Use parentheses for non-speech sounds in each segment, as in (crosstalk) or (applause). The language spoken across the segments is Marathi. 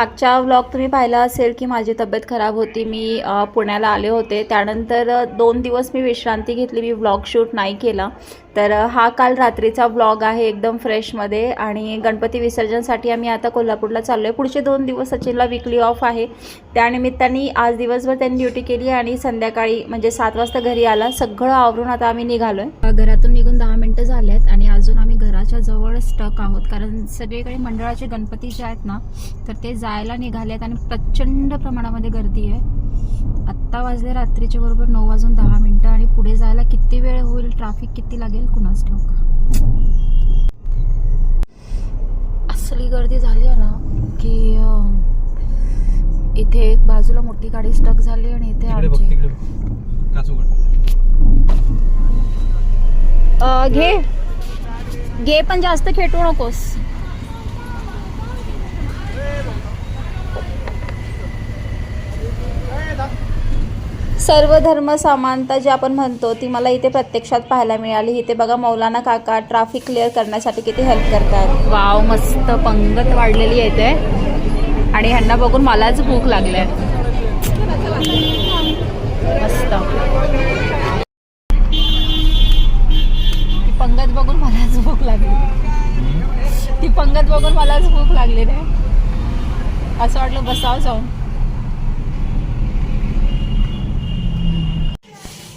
मागच्या व्लॉग तुम्ही पाहिला असेल की माझी तब्येत खराब होती. मी पुण्याला आले होते. त्यानंतर दोन दिवस मी विश्रांती घेतली. मी व्लॉग शूट नाही केला. तर हा काल रात्रीचा व्लॉग आहे एकदम फ्रेशमध्ये आणि गणपती विसर्जनसाठी आम्ही आता कोल्हापूरला चाललो आहे पुढचे दोन दिवस सचिनला विकली ऑफ आहे. त्यानिमित्ताने आज दिवसभर त्यांनी ड्युटी केली आणि संध्याकाळी म्हणजे सात वाजता घरी आला. सगळं आवरून आता आम्ही निघालो आहे घरातून निघून दहा मिनटं झाले आहेत आणि अजून आम्ही घराच्या जवळ स्टक आहोत. कारण सगळीकडे मंडळाचे गणपती जे आहेत ना तर ते जायला निघाले आहेत आणि प्रचंड प्रमाणामध्ये गर्दी आहे. आत्ता वाजले रात्रीच्या बरोबर नऊ वाजून दहा मिनटं आणि पुढे जायला किती वेळ होईल ट्रॅफिक किती लागेल कुणाच ठाऊक? असली गर्दी झाली आहे ना की इथे एक बाजूला मोठी गाडी स्टक झाली आणि इथे आमची घे. घे पण जास्त खेटू नकोस. सर्व धर्म समानता जी आपण म्हणतो ती मला इथे प्रत्यक्षात पाहायला मिळाली. इथे बघा मौलाना काका ट्रॅफिक क्लिअर करण्यासाठी किती हेल्प करतात. वाव मस्त पंगत वाढलेली आहे इथे आणि ह्यांना बघून मलाच भूक लागली मस्त. ती पंगत बघून मलाच भूक लागली. ती पंगत बघून मलाच भूक लागली रे. असं वाटलं बसावं जाऊन.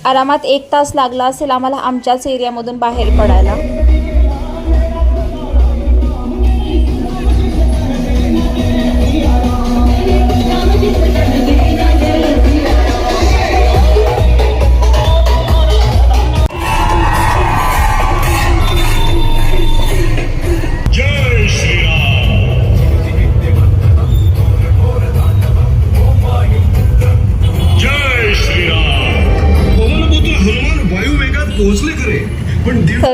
आरामात एक तास लागला असेल आम्हाला आमच्याच एरियामधून बाहेर पडायला.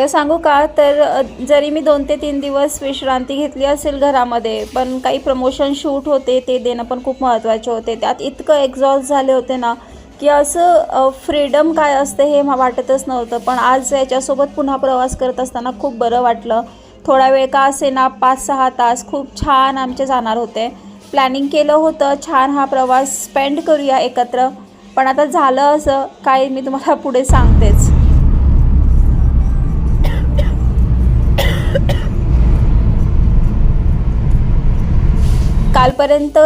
खरं सांगू का तर जरी मी दोन ते तीन दिवस विश्रांती घेतली असेल घरामध्ये पण काही प्रमोशन शूट होते ते देणं पण खूप महत्त्वाचे होते. त्यात इतकं एक्झॉस्ट झाले होते ना की असं फ्रीडम काय असते हे मला वाटतच नव्हतं. पण आज याच्यासोबत पुन्हा प्रवास करत असताना खूप बरं वाटलं. थोडा वेळ का असे ना पाच सहा तास खूप छान आमचे जाणार होते. प्लॅनिंग केलं होतं छान हा प्रवास स्पेंड करूया एकत्र. पण आता झालं असं काय मी तुम्हाला पुढे सांगतेच. कालपर्यंत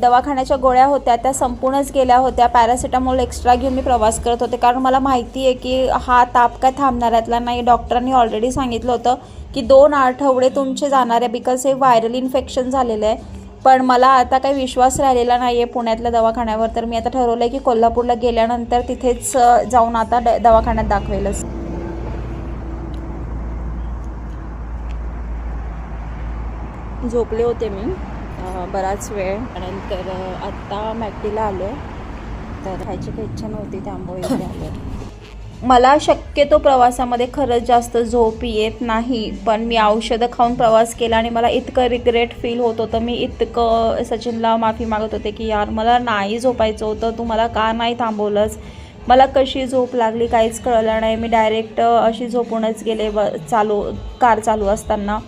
दवाखान्याच्या गोळ्या होत्या त्या संपूर्णच गेल्या होत्या. पॅरासिटामॉल एक्स्ट्रा घेऊन मी प्रवास करत होते. कारण मला माहिती आहे की हा ताप काय थांबणाऱ्यातला नाही डॉक्टरांनी ऑलरेडी सांगितलं होतं की दोन आठवडे तुमचे जाणार आहे बिकॉज हे व्हायरल इन्फेक्शन झालेलं आहे. पण मला आता काही विश्वास राहिलेला नाही आहे पुण्यातल्या दवाखान्यावर. तर मी आता ठरवलं आहे की कोल्हापूरला गेल्यानंतर तिथेच जाऊन आता ड दवाखान्यात दाखवेलच. झोपले होते मी. बराच वेळ. नंतर अ, आत्ता मॅकटीला आलो आहे तर खायची काही इच्छा नव्हती त्यामुळे इथे (laughs) आलो मला शक्यतो प्रवासामध्ये खरंच जास्त झोप येत नाही पण मी औषधं खाऊन प्रवास केला आणि मला इतकं रिग्रेट फील होत होतं. मी इतकं सचिनला माफी मागत होते की यार मला नाही झोपायचं होतं तू मला का नाही थांबवलंस? मला कशी झोप लागली? काहीच कळलं नाही. मी डायरेक्ट अशी झोपूनच गेले ब चालू कार चालू असताना.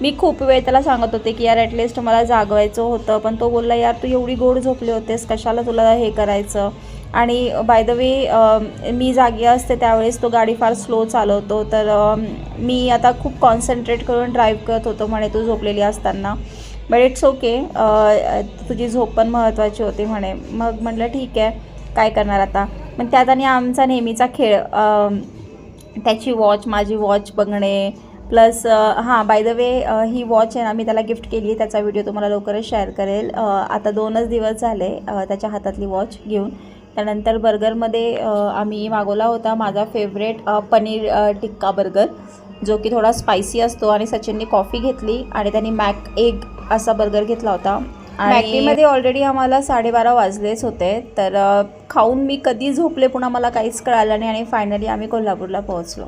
मी खूप वेळ त्याला सांगत होते की यार ॲटलिस्ट मला जागवायचं होतं. पण तो बोलला यार तू एवढी गोड झोपली होतेस कशाला तुला हे करायचं? आणि बाय द वे मी जागी असते त्यावेळेस तो गाडी फार स्लो चालवतो. तर मी आता खूप कॉन्सन्ट्रेट करून ड्राईव्ह करत होतो म्हणे तू झोपलेली असताना. बट इट्स ओके तुझी झोप पण महत्त्वाची होती म्हणे. मग म्हटलं ठीक आहे काय करणार आता? मग त्यात आणि आमचा नेहमीचा खेळ त्याची वॉच माझी वॉच बघणे प्लस हां बाय द वे ही वॉच आहे ना मी त्याला गिफ्ट केली आहे त्याचा व्हिडिओ तुम्हाला लवकरच शेअर करेल. आता दोनच दिवस झाले त्याच्या हातातली वॉच घेऊन. त्यानंतर बर्गरमध्ये आम्ही मागवला होता माझा फेवरेट पनीर टिक्का बर्गर जो की थोडा स्पायसी असतो. आणि सचिनने कॉफी घेतली आणि त्यांनी मॅक एग असा बर्गर घेतला होता. मॅकडीमध्ये ऑलरेडी आम्हाला साडेबारा वाजलेच होते तर खाऊन मी कधी झोपले पुन्हा मला काहीच कळालं नाही आणि फायनली आम्ही कोल्हापूरला पोहोचलो.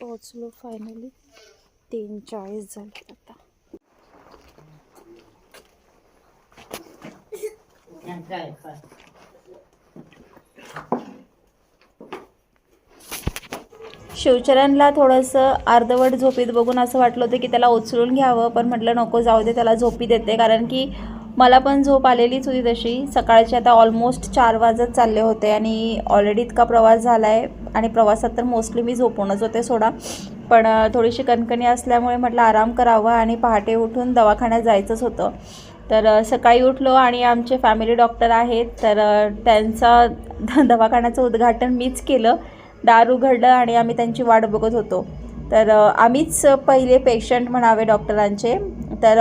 पोहोचलो फायनली तीन चाळीस झाले आता. शिवचरणला थोडंसं अर्धवट झोपीत बघून असं वाटलं होतं की त्याला उचलून घ्यावं पण म्हटलं नको जाऊ दे त्याला झोपी देते. कारण की मला पण झोप आलेलीच होती तशी. सकाळचे आता ऑलमोस्ट चार वाजत चालले होते आणि ऑलरेडी इतका प्रवास झाला आहे आणि प्रवासात तर मोस्टली मी झोपूनच होते सोडा. पण थोडीशी कणकणी असल्यामुळे म्हटलं आराम करावा आणि पहाटे उठून दवाखान्यात जायचंच होतं. तर सकाळी उठलो आणि आमचे फॅमिली डॉक्टर आहेत. तर अ, त्यांचा (laughs) दवाखान्याचं उद्घाटन मीच केलं. दार उघडलं आणि आम्ही त्यांची वाट बघत होतो. तर आम्हीच पहिले पेशंट म्हणावे डॉक्टरांचे तर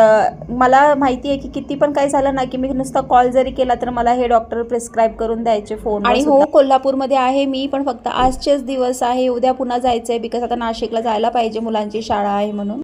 मला माहिती आहे की किती पण काही झालं ना की मी नुसता कॉल जरी केला तर मला हे डॉक्टर प्रिस्क्राईब करून द्यायचे फोन आणि हो कोल्हापूरमध्ये आहे मी पण फक्त आजचेच दिवस आहे उद्या पुन्हा जायचं आहे बिकॉज आता नाशिकला जायला पाहिजे मुलांची शाळा आहे म्हणून.